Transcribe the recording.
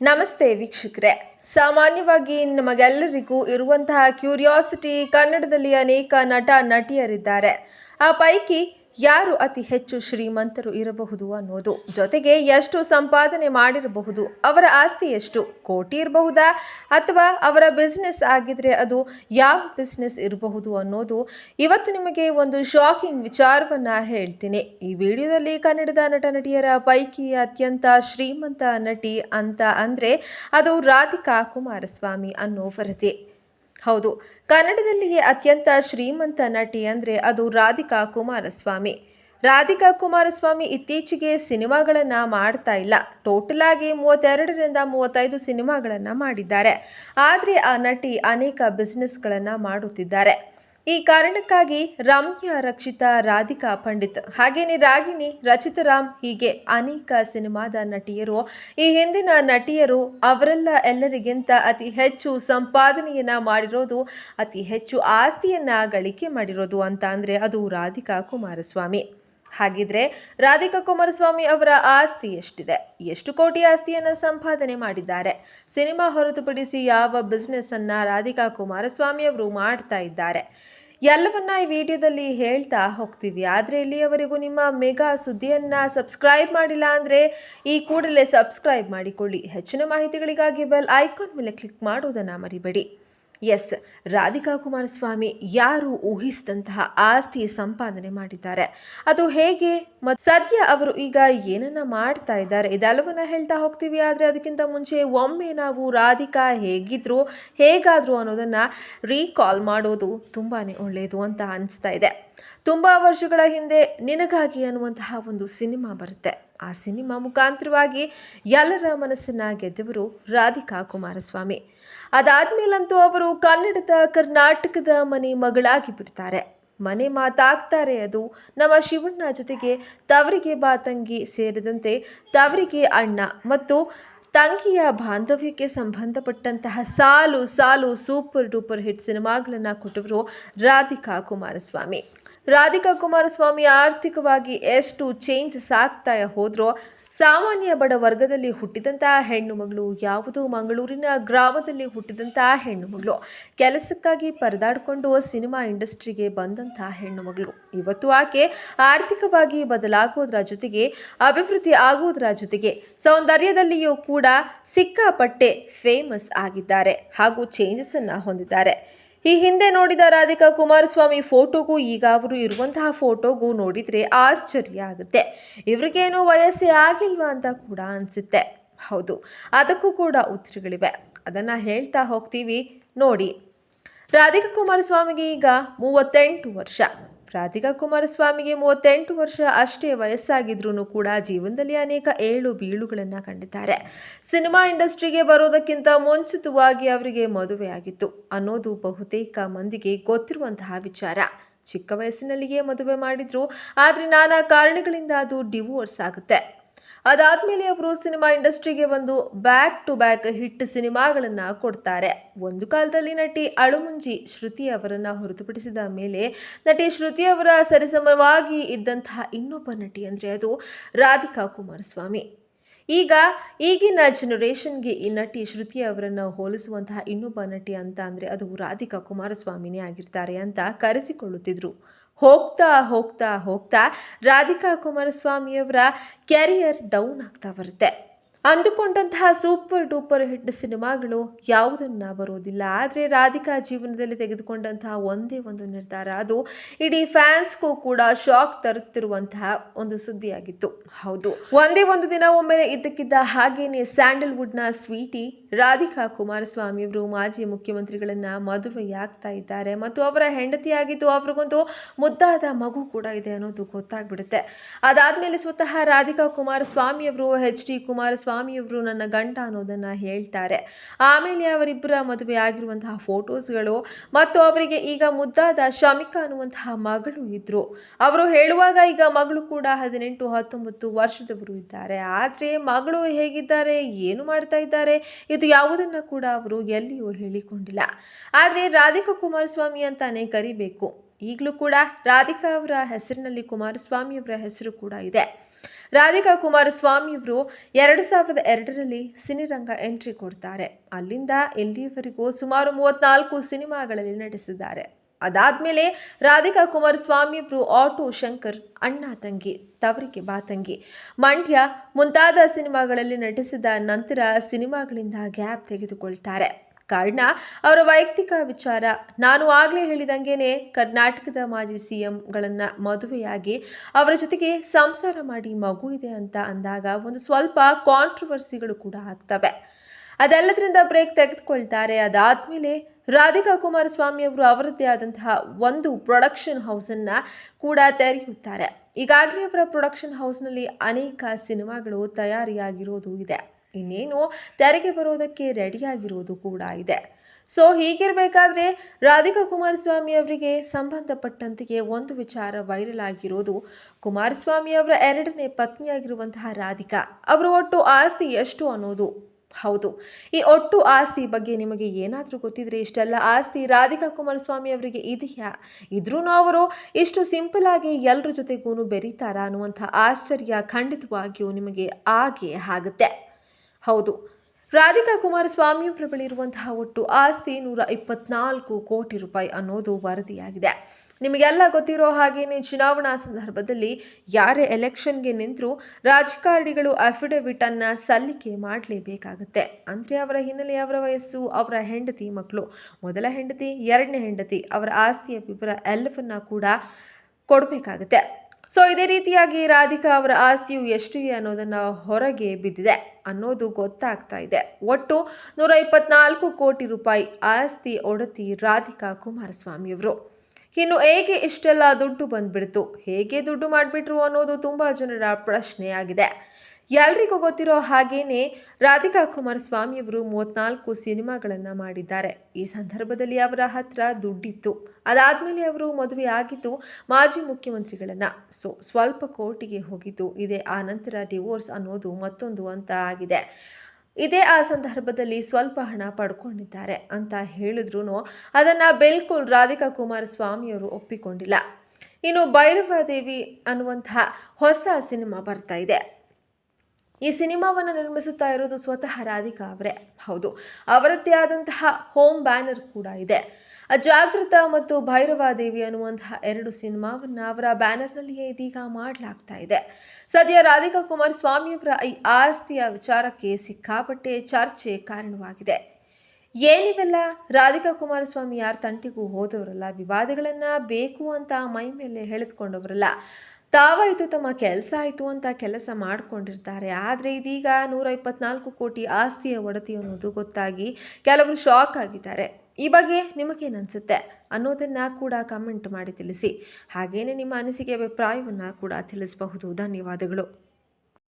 ನಮಸ್ತೆ ವೀಕ್ಷಕರೇ. ಸಾಮಾನ್ಯವಾಗಿ ನಮಗೆಲ್ಲರಿಗೂ ಇರುವಂತಹ ಕ್ಯೂರಿಯಾಸಿಟಿ ಕನ್ನಡದಲ್ಲಿ ಅನೇಕ ನಟ ನಟಿಯರಿದ್ದಾರೆ. ಆ ಪೈಕಿ ಯಾರು ಅತಿ ಹೆಚ್ಚು ಶ್ರೀಮಂತರು ಇರಬಹುದು ಅನ್ನೋದು. ಜೊತೆಗೆ ಎಷ್ಟು ಸಂಪಾದನೆ ಮಾಡಿರಬಹುದು, ಅವರ ಆಸ್ತಿ ಎಷ್ಟು, ಕೋಟಿ ಇರಬಹುದಾ? ಅಥವಾ ಅವರ ಬಿಸ್ನೆಸ್ ಆಗಿದ್ರೆ ಅದು ಯಾವ ಬಿಸ್ನೆಸ್ ಇರಬಹುದು ಅನ್ನೋದು ಇವತ್ತು ನಿಮಗೆ ಒಂದು ಶಾಕಿಂಗ್ ವಿಚಾರವನ್ನ ಹೇಳ್ತೀನಿ. ಈ ವಿಡಿಯೋದಲ್ಲಿ ಕನ್ನಡದ ನಟ ನಟಿಯರ ಪೈಕಿ ಅತ್ಯಂತ ಶ್ರೀಮಂತ ನಟಿ ಅಂತ ಅಂದ್ರೆ ಅದು ರಾಧಿಕಾ ಕುಮಾರಸ್ವಾಮಿ ಅನ್ನೋ ವರದಿ. ಹೌದು. ಕನ್ನಡದಲ್ಲಿಯೇ ಅತ್ಯಂತ ಶ್ರೀಮಂತ ನಟಿ ಅಂದರೆ ಅದು ರಾಧಿಕಾ ಕುಮಾರಸ್ವಾಮಿ. ರಾಧಿಕಾ ಕುಮಾರಸ್ವಾಮಿ ಇತ್ತೀಚೆಗೆ ಸಿನಿಮಾಗಳನ್ನು ಮಾಡ್ತಾ ಇಲ್ಲ. ಟೋಟಲ್ ಆಗಿ ಮೂವತ್ತೆರಡರಿಂದ ಮೂವತ್ತೈದು ಸಿನಿಮಾಗಳನ್ನು ಮಾಡಿದ್ದಾರೆ. ಆದರೆ ಆ ನಟಿ ಅನೇಕ ಬಿಸ್ನೆಸ್ಗಳನ್ನು ಮಾಡುತ್ತಿದ್ದಾರೆ. ಈ ಕಾರಣಕ್ಕಾಗಿ ರಮ್ಯಾ ರಕ್ಷಿತಾ ರಾಧಿಕಾ ಪಂಡಿತ್ ಹಾಗೇನೆ ರಾಗಿಣಿ ರಚಿತರಾಮ್ ಹೀಗೆ ಅನೇಕ ಸಿನಿಮಾದ ನಟಿಯರು. ಈ ಹಿಂದಿನ ನಟಿಯರು ಅವರೆಲ್ಲ ಎಲ್ಲರಿಗಿಂತ ಅತಿ ಹೆಚ್ಚು ಸಂಪಾದನೆಯನ್ನ ಮಾಡಿರೋದು, ಅತಿ ಹೆಚ್ಚು ಆಸ್ತಿಯನ್ನ ಗಳಿಕೆ ಮಾಡಿರೋದು ಅಂತ ಅಂದ್ರೆ ಅದು ರಾಧಿಕಾ ಕುಮಾರಸ್ವಾಮಿ. ಹಾಗಿದ್ರೆ ರಾಧಿಕಾ ಕುಮಾರಸ್ವಾಮಿ ಅವರ ಆಸ್ತಿ ಎಷ್ಟಿದೆ? ಎಷ್ಟು ಕೋಟಿ ಆಸ್ತಿಯನ್ನು ಸಂಪಾದನೆ ಮಾಡಿದ್ದಾರೆ? ಸಿನಿಮಾ ಹೊರತುಪಡಿಸಿ ಯಾವ ಬಿಸ್ನೆಸ್ ಅನ್ನ ರಾಧಿಕಾ ಕುಮಾರಸ್ವಾಮಿ ಅವರು ಮಾಡ್ತಾ ಇದ್ದಾರೆ? ಎಲ್ಲವನ್ನ ಈ ವಿಡಿಯೋದಲ್ಲಿ ಹೇಳ್ತಾ ಹೋಗ್ತೀವಿ. ಆದರೆ ಇಲ್ಲಿಯವರೆಗೂ ನಿಮ್ಮ ಮೆಗಾ ಸುದ್ದಿಯನ್ನ ಸಬ್ಸ್ಕ್ರೈಬ್ ಮಾಡಿಲ್ಲ ಅಂದರೆ ಈ ಕೂಡಲೇ ಸಬ್ಸ್ಕ್ರೈಬ್ ಮಾಡಿಕೊಳ್ಳಿ. ಹೆಚ್ಚಿನ ಮಾಹಿತಿಗಳಿಗಾಗಿ ಬೆಲ್ ಐಕಾನ್ ಮೇಲೆ ಕ್ಲಿಕ್ ಮಾಡುವುದನ್ನು ಮರಿಬೇಡಿ. ಎಸ್, ರಾಧಿಕಾ ಕುಮಾರಸ್ವಾಮಿ ಯಾರು ಊಹಿಸಿದಂತಹ ಆಸ್ತಿ ಸಂಪಾದನೆ ಮಾಡಿದ್ದಾರೆ? ಅದು ಹೇಗೆ? ಮತ್ತು ಸದ್ಯ ಅವರು ಈಗ ಏನನ್ನ ಮಾಡ್ತಾ ಇದ್ದಾರೆ? ಇದೆಲ್ಲವನ್ನ ಹೇಳ್ತಾ ಹೋಗ್ತೀವಿ, ಆದರೆ ಅದಕ್ಕಿಂತ ಮುಂಚೆ ಒಮ್ಮೆ ನಾವು ರಾಧಿಕಾ ಹೇಗಿದ್ರು, ಹೇಗಾದ್ರು ಅನ್ನೋದನ್ನ ರೀಕಾಲ್ ಮಾಡೋದು ತುಂಬಾ ಒಳ್ಳೆಯದು ಅಂತ ಅನಿಸ್ತಾ ಇದೆ. ತುಂಬ ವರ್ಷಗಳ ಹಿಂದೆ ನಿನಗಾಗಿ ಅನ್ನುವಂತಹ ಒಂದು ಸಿನಿಮಾ ಬರುತ್ತೆ. ಆ ಸಿನಿಮಾ ಮುಖಾಂತರವಾಗಿ ಎಲ್ಲರ ಮನಸ್ಸನ್ನ ಗೆದ್ದವರು ರಾಧಿಕಾ ಕುಮಾರಸ್ವಾಮಿ. ಅದಾದ್ಮೇಲಂತೂ ಅವರು ಕನ್ನಡದ ಕರ್ನಾಟಕದ ಮನೆ ಮಗಳಾಗಿ ಬಿಡ್ತಾರೆ. ಮನೆ ಮಾತಾಗ್ತಾರೆ ಅದು. ನಮ್ಮ ಶಿವಣ್ಣ ಜೊತೆಗೆ ತವರಿಗೆ ಬಾ ತಂಗಿ ಸೇರಿದಂತೆ ತವರಿಗೆ ಅಣ್ಣ ಮತ್ತು ತಂಗಿಯ ಬಾಂಧವ್ಯಕ್ಕೆ ಸಂಬಂಧಪಟ್ಟಂತಹ ಸಾಲು ಸಾಲು ಸೂಪರ್ ಡೂಪರ್ ಹಿಟ್ ಸಿನಿಮಾಗಳನ್ನು ಕೊಟ್ಟವರು ರಾಧಿಕಾ ಕುಮಾರಸ್ವಾಮಿ. ರಾಧಿಕಾ ಕುಮಾರಸ್ವಾಮಿ ಆರ್ಥಿಕವಾಗಿ ಎಷ್ಟು ಚೇಂಜಸ್ ಆಗ್ತಾ ಹೋದ್ರೋ ಸಾಮಾನ್ಯ ಬಡ ವರ್ಗದಲ್ಲಿ ಹುಟ್ಟಿದಂತಹ ಹೆಣ್ಣು ಮಗಳು ಯಾವುದೋ? ಮಂಗಳೂರಿನ ಗ್ರಾಮದಲ್ಲಿ ಹುಟ್ಟಿದಂತಹ ಹೆಣ್ಣು ಮಗಳು. ಕೆಲಸಕ್ಕಾಗಿ ಪರದಾಡಿಕೊಂಡು ಸಿನಿಮಾ ಇಂಡಸ್ಟ್ರಿಗೆ ಬಂದಂತಹ ಹೆಣ್ಣು ಮಗಳು. ಇವತ್ತು ಆಕೆ ಆರ್ಥಿಕವಾಗಿ ಬದಲಾಗೋದ್ರ ಜೊತೆಗೆ, ಅಭಿವೃದ್ಧಿ ಆಗೋದ್ರ ಜೊತೆಗೆ ಸೌಂದರ್ಯದಲ್ಲಿಯೂ ಕೂಡ ಸಿಕ್ಕಾಪಟ್ಟೆ ಫೇಮಸ್ ಆಗಿದ್ದಾರೆ ಹಾಗೂ ಚೇಂಜಸ್ ಅನ್ನು ಹೊಂದಿದ್ದಾರೆ. ಈ ಹಿಂದೆ ನೋಡಿದ ರಾಧಿಕಾ ಕುಮಾರಸ್ವಾಮಿ ಫೋಟೋಗೂ ಈಗ ಅವರು ಇರುವಂತಹ ಫೋಟೋಗೂ ನೋಡಿದರೆ ಆಶ್ಚರ್ಯ ಆಗುತ್ತೆ. ಇವ್ರಿಗೇನು ವಯಸ್ಸೇ ಆಗಿಲ್ವಾ ಅಂತ ಕೂಡ ಅನಿಸುತ್ತೆ. ಹೌದು, ಅದಕ್ಕೂ ಕೂಡ ಉತ್ತರಗಳಿವೆ. ಅದನ್ನು ಹೇಳ್ತಾ ಹೋಗ್ತೀವಿ. ನೋಡಿ, ರಾಧಿಕಾ ಕುಮಾರಸ್ವಾಮಿಗೆ ಈಗ ಮೂವತ್ತೆಂಟು ವರ್ಷ. ರಾಧಿಕಾ ಕುಮಾರಸ್ವಾಮಿಗೆ ಮೂವತ್ತೆಂಟು ವರ್ಷ ಅಷ್ಟೇ ವಯಸ್ಸಾಗಿದ್ರೂ ಕೂಡ ಜೀವನದಲ್ಲಿ ಅನೇಕ ಏಳು ಬೀಳುಗಳನ್ನು ಕಂಡಿದ್ದಾರೆ. ಸಿನಿಮಾ ಇಂಡಸ್ಟ್ರಿಗೆ ಬರೋದಕ್ಕಿಂತ ಮುಂಚಿತವಾಗಿ ಅವರಿಗೆ ಮದುವೆಯಾಗಿತ್ತು. ಅನ್ನೋದು ಬಹುತೇಕ ಮಂದಿಗೆ ಗೊತ್ತಿರುವಂತಹ ವಿಚಾರ. ಚಿಕ್ಕ ವಯಸ್ಸಿನಲ್ಲಿಯೇ ಮದುವೆ ಮಾಡಿದ್ರು, ಆದರೆ ನಾನಾ ಕಾರಣಗಳಿಂದ ಅದು ಡಿವೋರ್ಸ್ ಆಗುತ್ತೆ. ಅದಾದ್ಮೇಲೆ ಅವರು ಸಿನಿಮಾ ಇಂಡಸ್ಟ್ರಿಗೆ ಒಂದು ಬ್ಯಾಕ್ ಟು ಬ್ಯಾಕ್ ಹಿಟ್ ಸಿನಿಮಾಗಳನ್ನು ಕೊಡ್ತಾರೆ. ಒಂದು ಕಾಲದಲ್ಲಿ ನಟಿ ಅಳುಮುಂಜಿ ಶ್ರುತಿ ಅವರನ್ನು ಹೊರತುಪಡಿಸಿದ ಮೇಲೆ ನಟಿ ಶ್ರುತಿ ಅವರ ಸರಿಸಮವಾಗಿ ಇದ್ದಂತಹ ಇನ್ನೊಬ್ಬ ನಟಿ ಅಂದರೆ ಅದು ರಾಧಿಕಾ ಕುಮಾರಸ್ವಾಮಿ. ಈಗ ಈಗಿನ ಜನರೇಷನ್ಗೆ ಈ ನಟಿ ಶ್ರುತಿ ಅವರನ್ನು ಹೋಲಿಸುವಂತಹ ಇನ್ನೊಬ್ಬ ನಟಿ ಅಂತ ಅಂದರೆ ಅದು ರಾಧಿಕಾ ಕುಮಾರಸ್ವಾಮಿನೇ ಆಗಿರ್ತಾರೆ ಅಂತ ಕರೆಸಿಕೊಳ್ಳುತ್ತಿದ್ರು. ಹೋಗ್ತಾ ಹೋಗ್ತಾ ಹೋಗ್ತಾ ರಾಧಿಕಾ ಕುಮಾರಸ್ವಾಮಿಯವರ ಕ್ಯಾರಿಯರ್ ಡೌನ್ ಆಗ್ತಾ ಬರುತ್ತೆ. ಅಂದುಕೊಂಡಂತಹ ಸೂಪರ್ ಡೂಪರ್ ಹಿಟ್ ಸಿನಿಮಾಗಳು ಯಾವುದನ್ನ ಬರೋದಿಲ್ಲ. ಆದರೆ ರಾಧಿಕಾ ಜೀವನದಲ್ಲಿ ತೆಗೆದುಕೊಂಡಂತಹ ಒಂದೇ ಒಂದು ನಿರ್ಧಾರ, ಅದು ಇಡೀ ಫ್ಯಾನ್ಸ್ಗೂ ಕೂಡ ಶಾಕ್ ತರುತ್ತಿರುವಂತಹ ಒಂದು ಸುದ್ದಿಯಾಗಿತ್ತು. ಹೌದು. ಒಂದೇ ಒಂದು ದಿನ ಒಮ್ಮೆ ಇದ್ದಕ್ಕಿದ್ದ ಹಾಗೇನೆ ಸ್ಯಾಂಡಲ್ವುಡ್ನ ಸ್ವೀಟಿ ರಾಧಿಕಾ ಕುಮಾರಸ್ವಾಮಿ ಅವರು ಮಾಜಿ ಮುಖ್ಯಮಂತ್ರಿಗಳನ್ನು ಮದುವೆಯಾಗ್ತಾ ಇದ್ದಾರೆ ಮತ್ತು ಅವರ ಹೆಂಡತಿಯಾಗಿದ್ದು ಅವ್ರಿಗೊಂದು ಮುದ್ದಾದ ಮಗು ಕೂಡ ಇದೆ ಅನ್ನೋದು ಗೊತ್ತಾಗ್ಬಿಡುತ್ತೆ. ಅದಾದಮೇಲೆ ಸ್ವತಃ ರಾಧಿಕಾ ಕುಮಾರಸ್ವಾಮಿ ಅವರು, ಎಚ್ ಡಿ ಕುಮಾರಸ್ವಾಮಿ ಅವರು ನನ್ನ ಗಂಡ ಅನ್ನೋದನ್ನು ಹೇಳ್ತಾರೆ. ಆಮೇಲೆ ಅವರಿಬ್ಬರ ಮದುವೆ ಆಗಿರುವಂತಹ ಫೋಟೋಸ್ಗಳು ಮತ್ತು ಅವರಿಗೆ ಈಗ ಮುದ್ದಾದ ಶಮಿಕಾ ಅನ್ನುವಂತಹ ಮಗಳು ಇದ್ದರು ಅವರು ಹೇಳುವಾಗ ಈಗ ಮಗಳು ಕೂಡ ಹದಿನೆಂಟು, ಹತ್ತೊಂಬತ್ತು ವರ್ಷದವರು ಇದ್ದಾರೆ. ಆದರೆ ಮಗಳು ಹೇಗಿದ್ದಾರೆ, ಏನು ಮಾಡ್ತಾ ಇದ್ದಾರೆ? ಇದು ಯಾವುದನ್ನ ಕೂಡ ಅವರು ಎಲ್ಲಿಯೂ ಹೇಳಿಕೊಂಡಿಲ್ಲ. ಆದರೆ ರಾಧಿಕಾ ಕುಮಾರಸ್ವಾಮಿ ಅಂತಾನೆ ಕರಿಬೇಕು. ಈಗಲೂ ಕೂಡ ರಾಧಿಕಾ ಅವರ ಹೆಸರಿನಲ್ಲಿ ಕುಮಾರಸ್ವಾಮಿಯವರ ಹೆಸರು ಕೂಡ ಇದೆ. ರಾಧಿಕಾ ಕುಮಾರಸ್ವಾಮಿಯವರು ಎರಡು ಸಾವಿರದ ಎರಡರಲ್ಲಿ ಸಿನಿರಂಗ ಎಂಟ್ರಿ ಕೊಡ್ತಾರೆ. ಅಲ್ಲಿಂದ ಇಲ್ಲಿಯವರೆಗೂ ಸುಮಾರು ಮೂವತ್ನಾಲ್ಕು ಸಿನಿಮಾಗಳಲ್ಲಿ ನಟಿಸಿದ್ದಾರೆ. ಅದಾದ್ಮೇಲೆ ರಾಧಿಕಾ ಕುಮಾರಸ್ವಾಮಿ ಅವರು ಆಟೋ ಶಂಕರ್, ಅಣ್ಣ ತಂಗಿ, ತವರಿಗೆ ಬಾತಂಗಿ ಮಂಡ್ಯ ಮುಂತಾದ ಸಿನಿಮಾಗಳಲ್ಲಿ ನಟಿಸಿದ ನಂತರ ಸಿನಿಮಾಗಳಿಂದ ಗ್ಯಾಪ್ ತೆಗೆದುಕೊಳ್ತಾರೆ. ಕಾರಣ, ಅವರ ವೈಯಕ್ತಿಕ ವಿಚಾರ. ನಾನು ಆಗಲೇ ಹೇಳಿದಂಗೆನೆ ಕರ್ನಾಟಕದ ಮಾಜಿ ಸಿ ಎಂಗಳನ್ನು ಮದುವೆಯಾಗಿ ಅವರ ಜೊತೆಗೆ ಸಂಸಾರ ಮಾಡಿ ಮಗು ಇದೆ ಅಂತ ಅಂದಾಗ ಒಂದು ಸ್ವಲ್ಪ ಕಾಂಟ್ರವರ್ಸಿಗಳು ಕೂಡ ಆಗ್ತವೆ. ಅದೆಲ್ಲದರಿಂದ ಬ್ರೇಕ್ ತೆಗೆದುಕೊಳ್ತಾರೆ. ಅದಾದಮೇಲೆ ರಾಧಿಕಾ ಕುಮಾರಸ್ವಾಮಿ ಅವರು ಅವರದ್ದೇ ಆದಂತಹ ಒಂದು ಪ್ರೊಡಕ್ಷನ್ ಹೌಸನ್ನು ಕೂಡ ತೆರೆಯುತ್ತಾರೆ. ಈಗಾಗಲೇ ಅವರ ಪ್ರೊಡಕ್ಷನ್ ಹೌಸ್ನಲ್ಲಿ ಅನೇಕ ಸಿನಿಮಾಗಳು ತಯಾರಿಯಾಗಿರೋದು ಇದೆ. ಇನ್ನೇನು, ತೆರೆಗೆ ಬರೋದಕ್ಕೆ ರೆಡಿಯಾಗಿರೋದು ಕೂಡ ಇದೆ. ಸೊ ಹೀಗಿರಬೇಕಾದ್ರೆ ರಾಧಿಕಾ ಕುಮಾರಸ್ವಾಮಿ ಅವರಿಗೆ ಸಂಬಂಧಪಟ್ಟಂತೆಯೇ ಒಂದು ವಿಚಾರ ವೈರಲ್ ಆಗಿರೋದು ಕುಮಾರಸ್ವಾಮಿ ಅವರ ಎರಡನೇ ಪತ್ನಿಯಾಗಿರುವಂತಹ ರಾಧಿಕಾ. ಅವರ ಒಟ್ಟು ಆಸ್ತಿ ಎಷ್ಟು ಅನ್ನೋದು ಹೌದು. ಈ ಒಟ್ಟು ಆಸ್ತಿ ಬಗ್ಗೆ ನಿಮಗೆ ಏನಾದರೂ ಗೊತ್ತಿದ್ರೆ ಇಷ್ಟೆಲ್ಲ. ಆಸ್ತಿ ರಾಧಿಕಾ ಕುಮಾರಸ್ವಾಮಿ ಅವರಿಗೆ ಇದೆಯಾ? ಇದ್ರೂ ಅವರು ಇಷ್ಟು ಸಿಂಪಲ್ ಆಗಿ ಎಲ್ಲರ ಜೊತೆಗೂ ಬೆರೀತಾರಾ ಅನ್ನುವಂಥ ಆಶ್ಚರ್ಯ ಖಂಡಿತವಾಗಿಯೂ ನಿಮಗೆ ಆಗೇ ಆಗುತ್ತೆ. ಹೌದು. ರಾಧಿಕಾ ಕುಮಾರಸ್ವಾಮಿ ಅವರ ಬಳಿ ಇರುವಂತಹ ಒಟ್ಟು ಆಸ್ತಿ ನೂರ ಇಪ್ಪತ್ನಾಲ್ಕು ಕೋಟಿ ರೂಪಾಯಿ ಅನ್ನೋದು ವರದಿಯಾಗಿದೆ. ನಿಮಗೆಲ್ಲ ಗೊತ್ತಿರೋ ಹಾಗೇನೆ ಚುನಾವಣಾ ಸಂದರ್ಭದಲ್ಲಿ ಯಾರೇ ಎಲೆಕ್ಷನ್ಗೆ ನಿಂತರೂ ರಾಜಕಾರಣಿಗಳು ಅಫಿಡವಿಟನ್ನು ಸಲ್ಲಿಕೆ ಮಾಡಲೇಬೇಕಾಗುತ್ತೆ. ಅಂದರೆ ಅವರ ಹಿನ್ನೆಲೆ ಅವರ ವಯಸ್ಸು, ಅವರ ಹೆಂಡತಿ ಮಕ್ಕಳು ಮೊದಲ ಹೆಂಡತಿ, ಎರಡನೇ ಹೆಂಡತಿ, ಅವರ ಆಸ್ತಿಯ ವಿವರ ಎಲ್ಲವನ್ನ ಕೂಡ ಕೊಡಬೇಕಾಗುತ್ತೆ. ಸೊ ಇದೇ ರೀತಿಯಾಗಿ ರಾಧಿಕಾ ಅವರ ಆಸ್ತಿಯು ಎಷ್ಟಿದೆ ಅನ್ನೋದನ್ನು ಹೊರಗೆ ಬಿದ್ದಿದೆ ಅನ್ನೋದು ಗೊತ್ತಾಗ್ತಾ ಇದೆ. ಒಟ್ಟು ನೂರ ಇಪ್ಪತ್ನಾಲ್ಕು ಕೋಟಿ ರೂಪಾಯಿ ಆಸ್ತಿ ಒಡತಿ ರಾಧಿಕಾ ಕುಮಾರಸ್ವಾಮಿಯವರು ಇನ್ನು ಹೇಗೆ ಇಷ್ಟೆಲ್ಲ ದುಡ್ಡು ಬಂದ್ಬಿಡ್ತು, ಹೇಗೆ ದುಡ್ಡು ಮಾಡಿಬಿಟ್ರು ಅನ್ನೋದು ತುಂಬ ಜನರ ಪ್ರಶ್ನೆಯಾಗಿದೆ. ಎಲ್ರಿಗೂ ಗೊತ್ತಿರೋ ಹಾಗೇನೆ ರಾಧಿಕಾ ಕುಮಾರಸ್ವಾಮಿ ಅವರು ಮೂವತ್ನಾಲ್ಕು ಸಿನಿಮಾಗಳನ್ನು ಮಾಡಿದ್ದಾರೆ. ಈ ಸಂದರ್ಭದಲ್ಲಿ ಅವರ ಹತ್ರ ದುಡ್ಡಿತ್ತು. ಅದಾದಮೇಲೆ ಅವರು ಮದುವೆ ಆಗಿದ್ದು ಮಾಜಿ ಮುಖ್ಯಮಂತ್ರಿಗಳನ್ನು. ಸೊ, ಸ್ವಲ್ಪ ಕೋರ್ಟಿಗೆ ಹೋಗಿದ್ದು. ಇದೆ ಆ ನಂತರ ಡಿವೋರ್ಸ್ ಅನ್ನೋದು ಮತ್ತೊಂದು ಅಂತ ಆಗಿದೆ. ಇದೇ ಆ ಸಂದರ್ಭದಲ್ಲಿ ಸ್ವಲ್ಪ ಹಣ ಪಡ್ಕೊಂಡಿದ್ದಾರೆ ಅಂತ ಹೇಳಿದ್ರು ಅದನ್ನು ಬಿಲ್ಕುಲ್ ರಾಧಿಕಾ ಕುಮಾರಸ್ವಾಮಿಯವರು ಒಪ್ಪಿಕೊಂಡಿಲ್ಲ. ಇನ್ನು ಭೈರವಾದೇವಿ ಅನ್ನುವಂತಹ ಹೊಸ ಸಿನಿಮಾ ಬರ್ತಾ ಇದೆ. ಈ ಸಿನಿಮಾವನ್ನು ನಿರ್ಮಿಸುತ್ತಾ ಇರೋದು ಸ್ವತಃ ರಾಧಿಕಾ ಅವರೇ. ಹೌದು, ಅವರದ್ದೇ ಆದಂತಹ ಹೋಮ್ ಬ್ಯಾನರ್ ಕೂಡ ಇದೆ. ಅಜಾಗೃತ ಮತ್ತು ಭೈರವಾದೇವಿ ಅನ್ನುವಂತಹ ಎರಡು ಸಿನಿಮಾವನ್ನು ಅವರ ಬ್ಯಾನರ್ನಲ್ಲಿಯೇ ಇದೀಗ ಮಾಡಲಾಗ್ತಾ ಇದೆ. ಸದ್ಯ ರಾಧಿಕಾ ಕುಮಾರ್ ಸ್ವಾಮಿಯವರ ಈ ಆಸ್ತಿಯ ವಿಚಾರಕ್ಕೆ ಸಿಕ್ಕಾಪಟ್ಟೆ ಚರ್ಚೆ ಕಾರಣವಾಗಿದೆ. ಏನಿವೆಲ್ಲ ರಾಧಿಕಾ ಕುಮಾರಸ್ವಾಮಿ ಯಾರ ತಂಟಿಗೂ ಹೋದವರಲ್ಲ, ವಿವಾದಗಳನ್ನು ಬೇಕು ಅಂತ ಮೈ ಮೇಲೆ ತಾವಾಯಿತು, ತಮ್ಮ ಕೆಲಸ ಆಯಿತು ಅಂತ ಕೆಲಸ ಮಾಡಿಕೊಂಡಿರ್ತಾರೆ. ಆದರೆ ಇದೀಗ ನೂರ ಇಪ್ಪತ್ನಾಲ್ಕು ಕೋಟಿ ಆಸ್ತಿಯ ಒಡತಿ ಅನ್ನೋದು ಗೊತ್ತಾಗಿ ಕೆಲವರು ಶಾಕ್ ಆಗಿದ್ದಾರೆ. ಈ ಬಗ್ಗೆ ನಿಮಗೇನು ಅನಿಸುತ್ತೆ ಅನ್ನೋದನ್ನು ಕೂಡ ಕಮೆಂಟ್ ಮಾಡಿ ತಿಳಿಸಿ. ಹಾಗೇನೆ ನಿಮ್ಮ ಅನಿಸಿಕೆ, ಅಭಿಪ್ರಾಯವನ್ನು ಕೂಡ ತಿಳಿಸಬಹುದು. ಧನ್ಯವಾದಗಳು.